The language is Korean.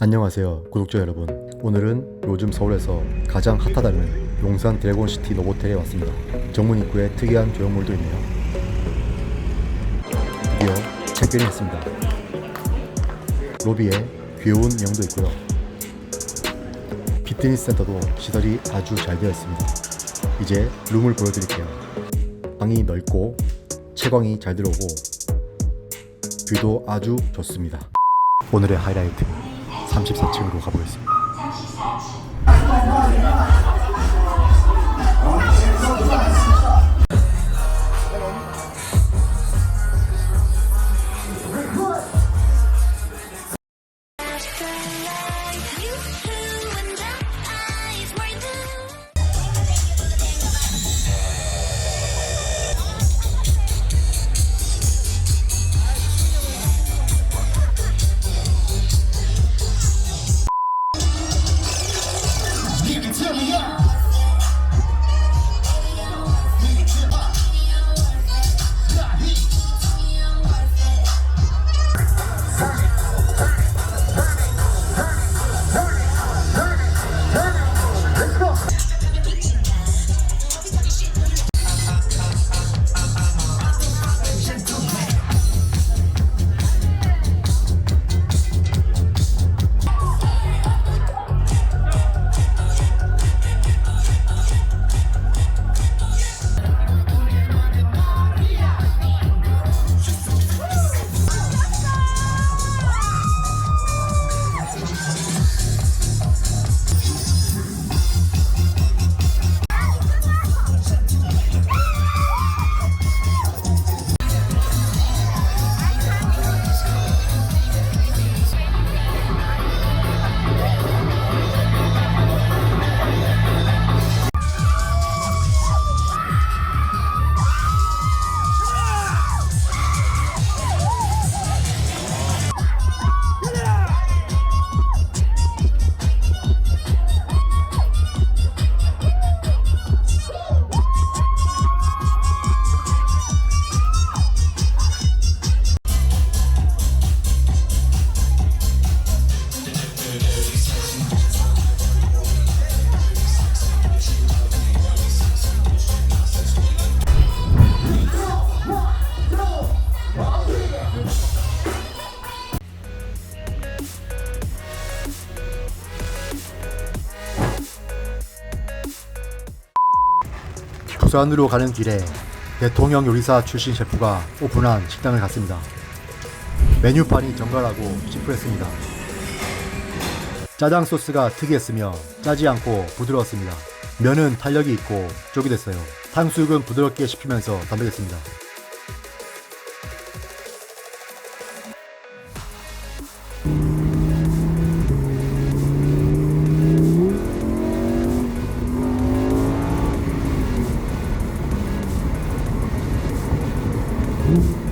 안녕하세요 구독자 여러분. 오늘은 요즘 서울에서 가장 핫하다는 용산 드래곤시티 노보텔에 왔습니다. 정문 입구에 특이한 조형물도 있네요. 드디어 체크인 했습니다. 로비에 귀여운 명도 있고요. 피트니스 센터도 시설이 아주 잘 되어 있습니다. 이제 룸을 보여드릴게요. 방이 넓고 채광이 잘 들어오고 뷰도 아주 좋습니다. 오늘의 하이라이트 34층으로 가보겠습니다. 부산으로 가는 길에 대통령 요리사 출신 셰프가 오픈한 식당을 갔습니다. 메뉴판이 정갈하고 심플했습니다. 짜장 소스가 특이했으며 짜지 않고 부드러웠습니다. 면은 탄력이 있고 쫄깃했어요. 탕수육은 부드럽게 씹히면서 담백했습니다. hmm